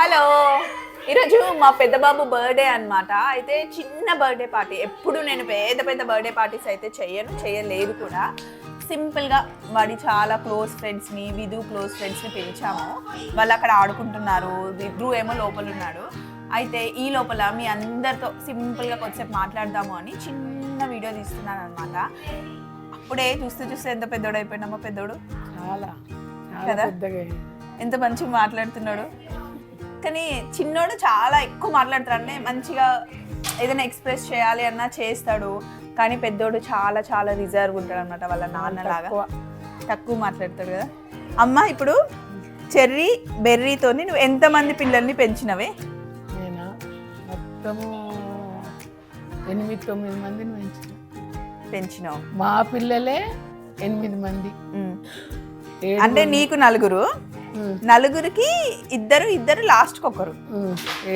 Hello. ఈరోజు మా పెద్ద బాబు బర్త్డే అన్నమాట. అయితే చిన్న బర్త్డే పార్టీ. ఎప్పుడు నేను పెద్ద పెద్ద బర్త్డే పార్టీస్ అయితే చెయ్యను చేయలేదు కూడా. సింపుల్గా వాడి చాలా క్లోజ్ ఫ్రెండ్స్ని విధు క్లోజ్ ఫ్రెండ్స్ని పిలిచాము. వాళ్ళు అక్కడ ఆడుకుంటున్నారు. ధ్రువ్ ఏమో లోపల ఉన్నాడు. అయితే ఈ లోపల మీ అందరితో సింపుల్గా కొద్దిసేపు మాట్లాడదాము అని చిన్న వీడియో తీస్తున్నాను అనమాట అప్పుడే చూస్తూ చూస్తే ఎంత పెద్దోడు అయిపోయినామో పెద్దోడు. చాలా కదా? ఎంత మంచిగా మాట్లాడుతున్నాడు. కానీ చిన్నోడు చాలా ఎక్కువ మాట్లాడతాడు. అంటే మంచిగా ఏదైనా ఎక్స్ప్రెస్ చేయాలి అన్నా చేస్తాడు. కానీ పెద్దోడు చాలా చాలా రిజర్వ్ ఉంటాడు అనమాట వాళ్ళ నాన్నలాగా తక్కువ. తక్కువ మాట్లాడతాడు కదా. అమ్మ ఇప్పుడు చెర్రీ బెర్రీతోని నువ్వు ఎంతమంది పిల్లల్ని పెంచినవే? నేనా? మొత్తము ఎనిమిది తొమ్మిది మందిని పెంచిన. పెంచినావు. మా పిల్లలే ఎనిమిది మంది. అంటే నీకు నలుగురు. నలుగురికి ఇద్దరు ఇద్దరు లాస్ట్కి ఒకరు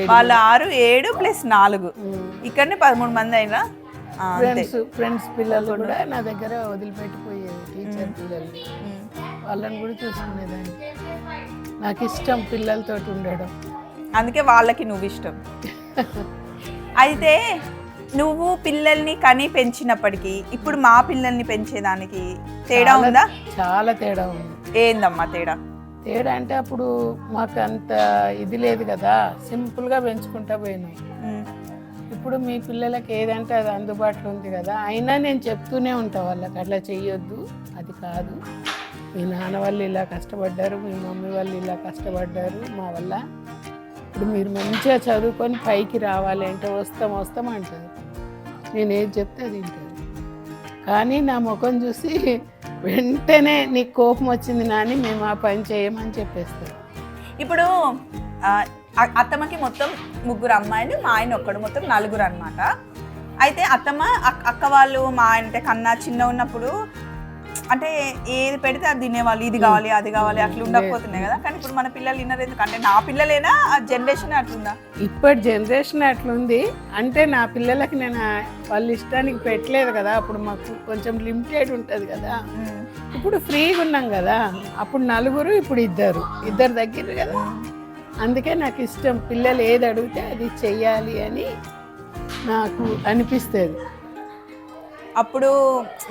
వాళ్ళు ఆరు ఏడు ప్లస్ నాలుగు. ఇక్కడనే పదమూడు మంది అయినా ఫ్రెండ్స్ ఫ్రెండ్స్ పిల్లలు కూడా నా దగ్గర వదిలిపెట్టిపోయేది టీచర్ పిల్లల్ని ఉమ్. వాళ్ళని కూడా చూసుకునేదాన్ని. నాకు ఇష్టం పిల్లలతోటి ఉండడం. అందుకే వాళ్ళకి నువ్వు ఇష్టం. అయితే నువ్వు పిల్లల్ని కని పెంచినప్పటికీ ఇప్పుడు మా పిల్లల్ని పెంచేదానికి తేడా ఉందా? చాలా తేడా ఉంది. ఏందమ్మా తేడా? తేడా అంటే అప్పుడు మాకు అంత ఇది లేదు కదా. సింపుల్గా పెంచుకుంటా పోయినాం. ఉమ్, ఇప్పుడు మీ పిల్లలకి ఏదంటే అది అందుబాటులో ఉంది కదా. అయినా నేను చెప్తూనే ఉంటా వాళ్ళకి అట్లా చెయ్యొద్దు అది కాదు. మీ నాన్న వాళ్ళు ఇలా కష్టపడ్డారు మీ మమ్మీ వాళ్ళు ఇలా కష్టపడ్డారు మా వల్ల ఇప్పుడు మీరు మంచిగా చదువుకొని పైకి రావాలి అంటే వస్తాం వస్తాం అంటారు. నేను ఏది చెప్తే అది కానీ నా ముఖం చూసి వెంటనే నీకు కోపం వచ్చింది నాని మేము ఆ పని చేయమని చెప్పేస్తారు ఇప్పుడు అత్తమ్మకి మొత్తం ముగ్గురు అమ్మాయిలు మా ఆయన ఒక్కడు మొత్తం నలుగురు అన్నమాట. అయితే అత్తమ్మ అక్- అక్క వాళ్ళు మా ఆయన అంటే కన్నా చిన్న ఉన్నప్పుడు అంటే ఏది పెడితే అది తినేవాళ్ళు ఇది కావాలి అది కావాలి అట్లా ఉండకపోతున్నాయి కదా. కానీ ఇప్పుడు మన పిల్లలు విన్నది ఎందుకంటే నా పిల్లలేనా? ఆ జనరేషన్ అట్లుందా? ఇప్పటి జనరేషన్ అట్లుంది. అంటే నా పిల్లలకి నేను వాళ్ళ ఇష్టానికి పెట్టలేదు కదా. అప్పుడు మాకు కొంచెం లిమిటెడ్ ఉంటుంది కదా. ఇప్పుడు ఫ్రీగా ఉన్నాం కదా అప్పుడు నలుగురు ఇప్పుడు ఇద్దరు. ఇద్దరు దగ్గర కదా. అందుకే నాకు ఇష్టం. పిల్లలు ఏది అడిగితే అది చెయ్యాలి అని నాకు అనిపిస్తుంది. అప్పుడు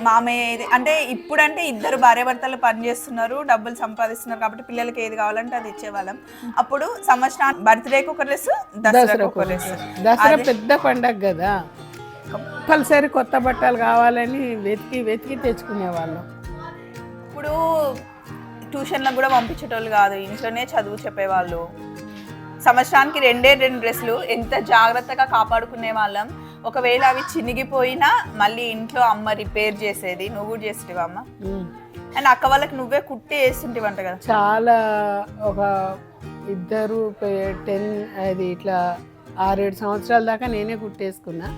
మామయ్య అంటే ఇప్పుడంటే ఇద్దరు భార్యాభర్తలు పని చేస్తున్నారు డబ్బులు సంపాదిస్తున్నారు కాబట్టి పిల్లలకి ఏది కావాలంటే అది ఇచ్చేవాళ్ళం. అప్పుడు సంవత్సరానికి బర్త్డేకి ఒక డ్రెస్ దసరాకు ఒక డ్రెస్. దసరా పెద్ద పండగ కదా. కంపల్సరీ కొత్త బట్టలు కావాలని వెతికి వెతికి తెచ్చుకునేవాళ్ళం. ఇప్పుడు ట్యూషన్లకు కూడా పంపించేటోళ్ళు కాదు. ఇంట్లోనే చదువు చెప్పేవాళ్ళు. సంవత్సరానికి రెండే రెండు డ్రెస్సులు. ఎంత జాగ్రత్తగా కాపాడుకునే వాళ్ళం. ఒకవేళ అవి చినిగిపోయినా మళ్ళీ ఇంట్లో అమ్మ రిపేర్ చేసేది. నువ్వు కూడా చేసేటివా అమ్మ. అండ్ అక్క వాళ్ళకి నువ్వే కుట్టి వేస్తుంటివంట కదా. చాలా ఒక ఇద్దరు టెన్ అది ఇట్లా ఆరేడు సంవత్సరాల దాకా నేనే కుట్టేసుకున్నా.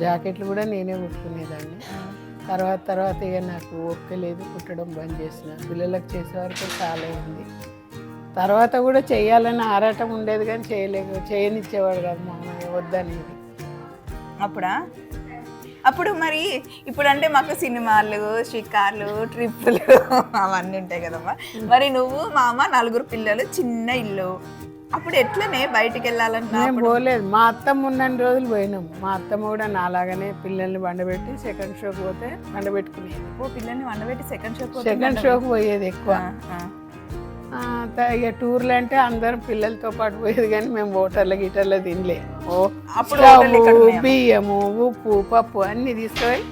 జాకెట్లు కూడా నేనే కుట్టుకునేదాన్ని. తర్వాత తర్వాత ఇక నాకు ఓపిక లేదు కుట్టడం బంద్ చేసిన. పిల్లలకు చేసే వరకు చాలా ఉంది. తర్వాత కూడా చేయాలని ఆరాటం ఉండేది కానీ చేయలేక చేయనిచ్చేవాడు కాదు మా అమ్మాయి వద్దనేది. అప్పుడా? అప్పుడు మరి ఇప్పుడు అంటే మాకు సినిమాలు షికార్లు ట్రిప్పులు అవన్నీ ఉంటాయి కదమ్మా. మరి నువ్వు మా అమ్మ నలుగురు పిల్లలు చిన్న ఇల్లు. అప్పుడు ఎట్లనే బయటికి వెళ్ళాలన్నా మేము పోలేదు. మా అత్తమ్మ ఉన్నన్ని రోజులు పోయినాం. మా అత్తమ్మ కూడా నాలాగానే పిల్లల్ని బండబెట్టి సెకండ్ షోకి పోతే బండబెట్టుకునేది ఓ పిల్లల్ని వండబెట్టి సెకండ్ షో సెకండ్ షోకి పోయేది ఎక్కువ. ఇక టూర్లు అంటే అందరం పిల్లలతో పాటు పోయేది కానీ మేము హోటర్ల గిటర్లో తినలే. ఓ అప్పుడు హోటల్? బియ్యము ఉప్పు పప్పు అన్నీ తీసుకొని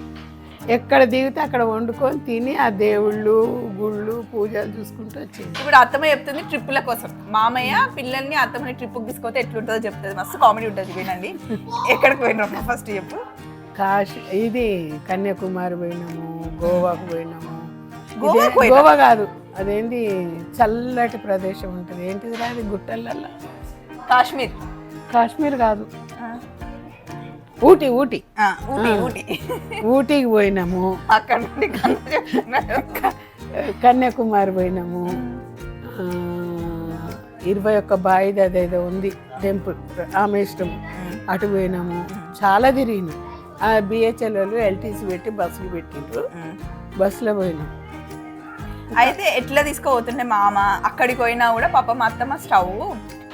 ఎక్కడ దిగితే అక్కడ వండుకొని తిని ఆ దేవుళ్ళు గుళ్ళు పూజలు చూసుకుంటూ వచ్చేది. ఇప్పుడు అత్తమ్మ చెప్తుంది ట్రిప్పుల కోసం. మామయ్య పిల్లల్ని అత్తమ్మని ట్రిప్కి తీసుకొస్తే ఎట్లుంటుందో చెప్తుంది. మస్తు కామెడీ ఉంటుంది వినండి. ఎక్కడికి పోయినా ఫస్ట్ చెప్పు. కాశీ ఇది కన్యాకుమారి పోయినాము గోవాకు పోయినాము? గోవా కాదు అదేంటి చల్లటి ప్రదేశం ఉంటుంది. ఏంటిది రా అది గుట్టలల్లో? కాశ్మీర్. కాశ్మీర్ కాదు. ఊటీ ఊటీ. ఊటీ ఊటీ. ఊటీకి పోయినాము. అక్కడ నుండి. కన్యాకుమారి. పోయినాము. ఇరవై ఒక్క బాయిది అదేదో ఉంది టెంపుల్ రామేశ్వరం అటు పోయినాము. చాలా తిరిగినాం. ఆ బిహెచ్ఎల్ వాళ్ళు ఎల్టీసీ పెట్టి బస్సులు పెట్టిండ్రు. బస్సులో పోయినాం. అయితే ఎట్లా తీసుకుపోతుండే మామ? అక్కడికి పోయినా కూడా పాప మా అత్తమ్మ స్టవ్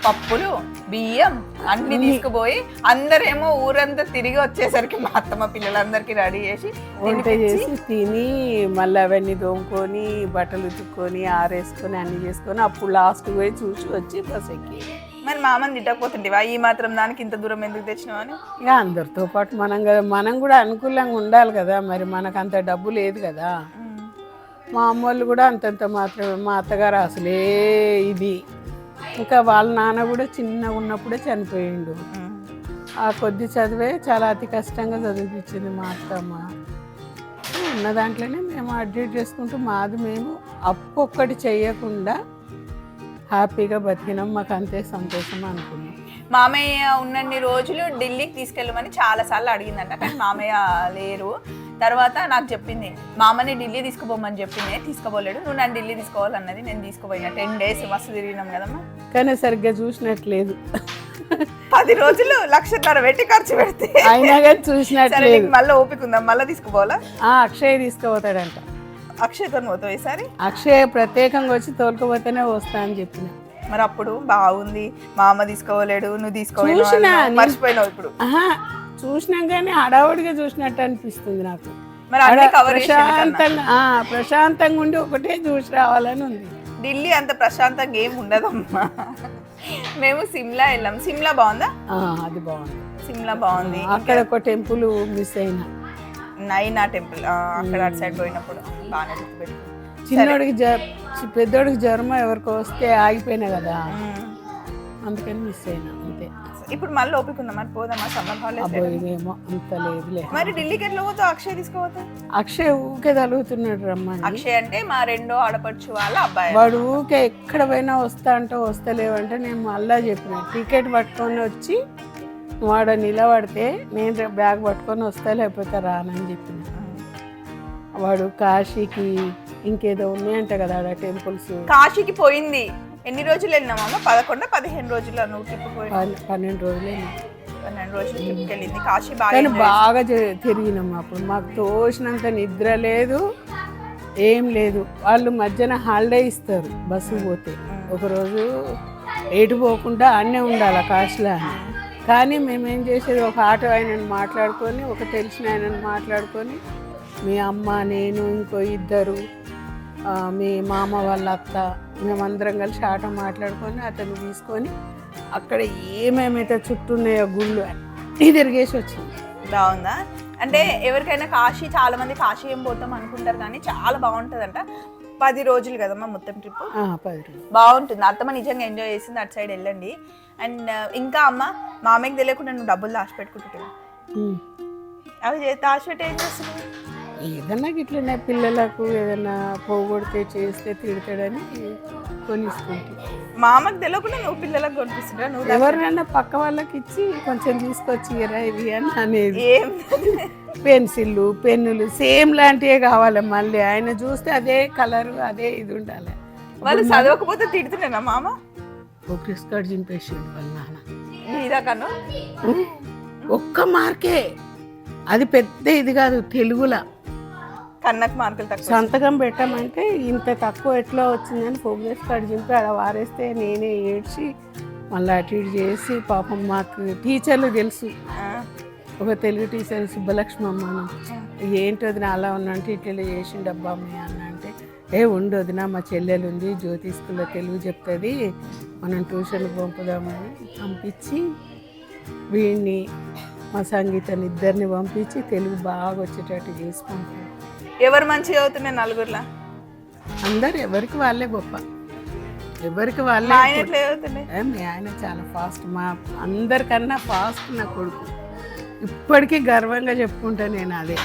పప్పులు బియ్యం అన్ని తీసుకుపోయి అందరేమో ఊరంతా తిరిగి వచ్చేసరికి మా అత్తమ్మ పిల్లలందరికీ రెడీ చేసి వంట చేసి తిని మళ్ళీ అవన్నీ తోముకొని బట్టలు ఉతుక్కొని ఆరేసుకొని అన్ని చేసుకొని అప్పుడు లాస్ట్ పోయి చూసి వచ్చి బస్ ఎక్కి. మరి మామని తిట్టకపోతుండేవా ఈ మాత్రం దానికి ఇంత దూరం ఎందుకు తెచ్చినావు అని? ఇక అందరితో పాటు మనం కదా మనం కూడా అనుకూలంగా ఉండాలి కదా మరి మనకు అంత డబ్బు లేదు కదా. మా అమ్మ వాళ్ళు కూడా అంతంత మాత్రమే మా అత్తగారు అసలే ఇది. ఇంకా వాళ్ళ నాన్న కూడా చిన్నగా ఉన్నప్పుడే చనిపోయిండు. ఆ. కొద్ది చదివే చాలా అతి కష్టంగా చదివిపించింది మా అత్తమ్మ. ఉన్న దాంట్లోనే మేము అడ్జస్ట్ చేసుకుంటూ మాది మేము అప్పు ఒక్కటి చేయకుండా హ్యాపీగా బతికినాం. మాకు అంతే సంతోషం అనుకున్నాం. మామయ్య ఉన్నన్ని రోజులు ఢిల్లీకి తీసుకెళ్ళమని చాలా సార్లు అడిగిందంట కానీ మామయ్య లేరు. తర్వాత నాకు చెప్పింది మామని ఢిల్లీ తీసుకుపోమని చెప్పింది తీసుకుపోలేడు. నువ్వు నన్ను ఢిల్లీ తీసుకోవాలన్నది నేను తీసుకుపోయినా. టెన్ డేస్ మస్తు తిరిగినాం కదమ్మా. కానీ సరిగ్గా చూసినట్లేదు. పది రోజులు లక్షన్నర పెట్టి ఖర్చు పెడితే. అయినా కానీ చూసినట్లేదు. మళ్ళీ ఓపిక ఉందా? మళ్ళీ తీసుకుపోవాలా? అక్షయ్ తీసుకుపోతాడంట. అక్షయ్తో పోతావు ఈసారి? అక్షయ్ ప్రత్యేకంగా వచ్చి తోలుకుపోతేనే వస్తా అని చెప్పిన. మరి అప్పుడు బాగుంది. మా అమ్మ తీసుకోలేడు నువ్వు తీసుకోవాలి మర్చిపోయినావు ఇప్పుడు. చూసినాం కానీ హడావుడిగా చూసినట్టు అనిపిస్తుంది నాకు. ప్రశాంతంగా ప్రశాంతంగా ఉండి ఒకటే చూసి రావాలని ఉంది. ఢిల్లీ అంత ప్రశాంతంగా ఏం ఉండదమ్మా. మేము సిమ్లా వెళ్ళాం. సిమ్లా బాగుందా? అది బాగుంది. సిమ్లా బాగుంది. అక్కడ ఒక టెంపుల్ మిస్ అయినా. నైనా టెంపుల్ అక్కడ అటు సైడ్ పోయినప్పుడు బాగానే చిన్నోడికి పెద్దోడికి జ్వరం ఎవరికో వస్తే ఆగిపోయినా కదా. అందుకని మిస్ అయినా అంతే. ఇప్పుడు మళ్ళీ ఓపిక ఉందా మరి పోదామా? సమ్మర్ హాలిడేస్ అబ్బో ఇదేమో అంత లేదులే మరి ఢిల్లీకి ఎట్లా పోతావు? అక్షయ్ తీసుకోపోతా? అక్షయ్ ఊకే తలుగుతున్నాడు రమ్మని. అక్షయ్ అంటే మా రెండో ఆడపడుచు వాళ్ళ అబ్బాయి వాడు ఊకే ఎక్కడ పోయినా వస్తా అంటే వస్తలేవంటే నేను మళ్ళా చెప్పిన టికెట్ పట్టుకొని వచ్చి వాడు నిలబడితే నేను రేపు బ్యాగ్ పట్టుకొని వస్తా లేకపోతే రానని చెప్పిన. వాడు కాశీకి ఇంకేదో ఉన్నాయంట కదా ఆడ టెంపుల్స్. కాశీకి పోయింది. ఎన్ని రోజులు వెళ్ళినామమ్మ పదకొండ పదిహేను రోజులు నువ్వు ట్రిప్ పన్నెండు రోజులే పన్నెండు రోజులు ట్రిప్కి వెళ్ళింది. కాశీ బాగా బాగా తిరిగినాం అప్పుడు. మాకు తోచినంత నిద్ర లేదు ఏం లేదు. వాళ్ళు మధ్యాహ్నం హాలిడే ఇస్తారు బస్సు పోతే. ఒకరోజు ఎటు పోకుండా అన్నే ఉండాలి కాశీలో అని. కానీ మేము ఏం చేసేది ఒక ఆటో ఆయనను మాట్లాడుకొని ఒక తెలిసిన ఆయనను మాట్లాడుకొని మీ అమ్మ నేను ఇంకో ఇద్దరు మీ మామ వాళ్ళ అత్త మేమందరం కలిసి ఆటో మాట్లాడుకొని అతను తీసుకొని అక్కడ ఏమేమైతే చుట్టూ ఉన్నాయో గుళ్ళు అన్నీ తిరిగేసి వచ్చింది. బాగుందా? అంటే ఎవరికైనా కాశీ చాలా మంది కాశీ ఏం పోతాం అనుకుంటారు కానీ చాలా బాగుంటుందంట. పది రోజులు కదమ్మా మొత్తం ట్రిప్? పది రోజులు. బాగుంటుంది. అత్తమ్మ నిజంగా ఎంజాయ్ చేసింది అటు సైడ్ వెళ్ళండి. అండ్ ఇంకా అమ్మ మామయ్యకి తెలియకుండా నువ్వు డబ్బులు దాచిపెట్టుకుంటున్నావు. అవి దాచిపెట్టి ఏం చేస్తున్నావు? ఏదన్నా ఇట్లనే పిల్లలకు ఏదైనా పోగొడితే చేస్తే తిడతాడని కొనిస్తుంటే. మామకి తెలియకుండా నువ్వు పిల్లలకు కొనిపిస్తుంటా నువ్వు ఎవరినైనా పక్క వాళ్ళకి ఇచ్చి కొంచెం తీసుకొచ్చి ఇరా ఇవి అని అనేది. ఏం? పెన్సిళ్ళు పెన్నులు సేమ్ లాంటివే కావాలి మళ్ళీ. ఆయన చూస్తే అదే కలర్ అదే ఇది ఉండాలి. వాళ్ళు చదవకపోతే తిడుతున్నానా మామ? ఒక క్రిస్ కార్డ్ చింపేసిండు వాళ్ళ నాన్న. నీదా కన్ను? ఉమ్, ఒక్క మార్కే. అది పెద్ద ఇది కాదు తెలుగులా. కన్నకు మార్కులు తక్కువ. సంతకం పెట్టమంటే ఇంత తక్కువ ఎట్లా వచ్చిందని ప్రోగ్రెస్ కార్డు చింపి ఆడ వారేస్తే నేనే ఏడ్చి మళ్ళీ అటు ఇటు చేసి పాపం మాకు టీచర్లు తెలుసు. ఒక తెలుగు టీచర్ సుబ్బలక్ష్మి అమ్మ. ఏంటి వదిన అలా ఉన్నంటే ఇట్లా చేసిండు అబ్బా మీ అన్న అంటే ఏ ఉండు వదిన మా చెల్లెలు ఉంది జ్యోతి స్కూల్లో తెలుగు చెప్తుంది మనం ట్యూషన్కి పంపుదామని పంపించి వీడిని మా సంగీతాన్ని ఇద్దరిని పంపించి తెలుగు బాగా వచ్చేటట్టు చేసి ఎవరు మంచిగా అవుతున్నాయి నలుగురులా? అందరు ఎవరికి వాళ్ళే గొప్ప. ఎవరికి వాళ్ళే ఆయన ఎట్లా చదువుతున్నాయి ఏ, మీ ఆయన చాలా ఫాస్ట్ మా అందరికన్నా ఫాస్ట్ నా కొడుకు. ఇప్పటికీ గర్వంగా చెప్పుకుంటా నేను అదే.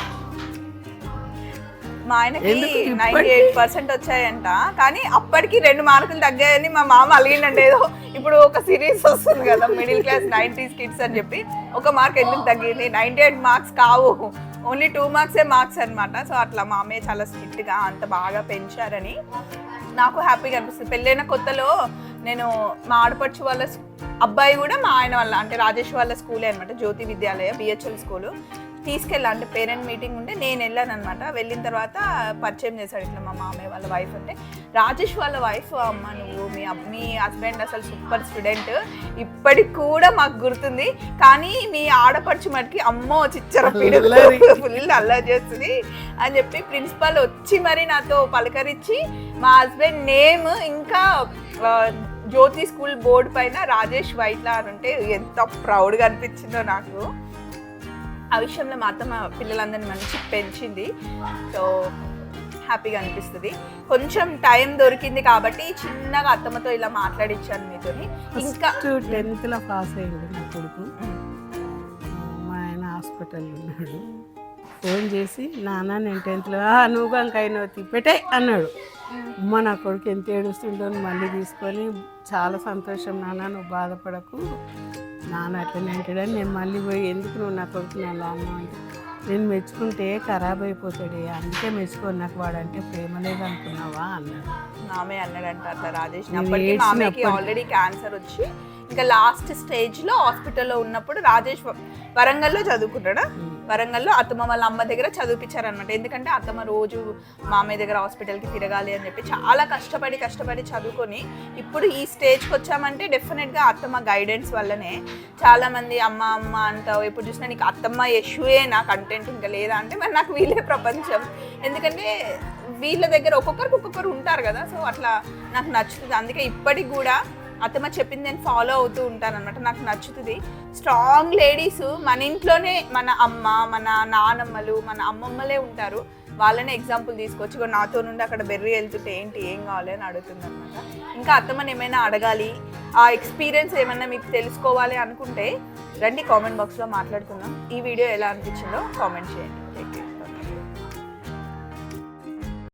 మా ఆయనకి? నైన్టీ ఎయిట్ పర్సెంట్ వచ్చాయంట. కానీ అప్పటికి రెండు మార్కులు తగ్గాయని మా మామ అలిగిందంటే ఏదో ఇప్పుడు ఒక సిరీస్ వస్తుంది కదా మిడిల్ క్లాస్ నైన్టీస్ కిడ్స్ అని చెప్పి. ఒక మార్క్ ఎందుకు తగ్గింది? నైన్టీ ఎయిట్ మార్క్స్ కావు. ఓన్లీ టూ మార్క్సే మార్క్స్ అనమాట సో అట్లా మా అమ్మే చాలా స్ట్రిక్ట్గా అంత బాగా పెంచారని నాకు హ్యాపీగా అనిపిస్తుంది. పెళ్ళైన కొత్తలో నేను మా ఆడపడుచు వాళ్ళ అబ్బాయి కూడా మా ఆయన వాళ్ళ అంటే రాజేష్ వాళ్ళ స్కూలే అనమాట జ్యోతి విద్యాలయ బిహెచ్ఎల్ స్కూలు. తీసుకెళ్ళా. అంటే పేరెంట్ మీటింగ్ ఉంటే నేను వెళ్ళాను అనమాట వెళ్ళిన తర్వాత పరిచయం చేశాడు ఇట్లా మా మామయ్య వాళ్ళ వైఫ్ అంటే. రాజేష్ వాళ్ళ వైఫ్ అమ్మ నువ్వు మీ మీ హస్బెండ్ అసలు సూపర్ స్టూడెంట్ ఇప్పటికి కూడా మాకు గుర్తుంది. కానీ మీ ఆడపడుచు మటుకి అమ్మో చిచ్చర. ఫుల్ అల్లరి చేస్తుంది అని చెప్పి ప్రిన్సిపల్ వచ్చి మరి నాతో పలకరించి మా హస్బెండ్ నేమ్ ఇంకా జ్యోతి స్కూల్ బోర్డు పైన రాజేష్ వైట్లా అని ఉంటే ఎంత ప్రౌడ్గా అనిపించిందో నాకు. ఆ విషయంలో మా అత్త మా పిల్లలందరినీ మంచి పెంచింది. సో హ్యాపీగా అనిపిస్తుంది. కొంచెం టైం దొరికింది కాబట్టి చిన్నగా అత్తమ్మతో ఇలా మాట్లాడించాను మీతోని. ఇంకా టెన్త్లో పాస్ అయ్యింది నా కొడుకు. మా ఆయన హాస్పిటల్లో ఉన్నాడు. ఫోన్ చేసి నాన్న నేను టెన్త్లో నువ్వు కంకైనా పెట్టే అన్నాడు. అమ్మ నా కొడుకు ఎంత ఏడుస్తుండో మళ్ళీ తీసుకొని చాలా సంతోషం నాన్న నువ్వు బాధపడకు. నాన్న అట్లనే అంటాడని నేను మళ్ళీ పోయి ఎందుకు నువ్వు నా కొడుకుని అలా అన్నావు? అంటే నేను మెచ్చుకుంటే ఖరాబ్ అయిపోతాడు అందుకే మెచ్చుకోను నాకు వాడంటే ప్రేమ లేదు అనుకున్నావా అన్నాడు. మామే అన్నాడంట అట్లా రాజేష్ అప్పటికి మామయ్యకి ఆల్రెడీ క్యాన్సర్ వచ్చి ఇంకా లాస్ట్ స్టేజ్లో హాస్పిటల్లో ఉన్నప్పుడు రాజేష్ వరంగల్లో చదువుకుంటాడా? వరంగల్లో అత్తమ్మ వాళ్ళ అమ్మ దగ్గర చదివిపించారనమాట ఎందుకంటే అత్తమ్మ రోజు మామయ్య దగ్గర హాస్పిటల్కి తిరగాలి అని చెప్పి చాలా కష్టపడి కష్టపడి చదువుకొని ఇప్పుడు ఈ స్టేజ్కి వచ్చామంటే డెఫినెట్గా అత్తమ్మ గైడెన్స్ వల్లనే చాలామంది అమ్మ అమ్మ అంటావు ఎప్పుడు చూసినా నీకు అత్తమ్మ ఇష్యూయే నా కంటెంట్ ఇంకా లేదా? అంటే మరి నాకు వీళ్ళే ప్రపంచం. ఎందుకంటే వీళ్ళ దగ్గర ఒక్కొక్కరికి ఒక్కొక్కరు ఉంటారు కదా సో అట్లా నాకు నచ్చుతుంది. అందుకే ఇప్పటికి కూడా అత్తమ్మ చెప్పింది నేను ఫాలో అవుతూ ఉంటాను అనమాట నాకు నచ్చుతుంది. స్ట్రాంగ్ లేడీస్ మన ఇంట్లోనే మన అమ్మ మన నానమ్మలు మన అమ్మమ్మలే ఉంటారు. వాళ్ళనే ఎగ్జాంపుల్ తీసుకొచ్చి నాతో నుండి అక్కడ బెర్రీ వెళ్తుంటే ఏంటి ఏం కావాలి? అని అడుగుతుంది అనమాట ఇంకా అత్తమ్మని ఏమైనా అడగాలి? ఆ ఎక్స్పీరియన్స్ ఏమైనా మీకు తెలుసుకోవాలి అనుకుంటే రండి కామెంట్ బాక్స్లో మాట్లాడుకుందాం. ఈ వీడియో ఎలా అనిపించిందో కామెంట్ చేయండి. Thank you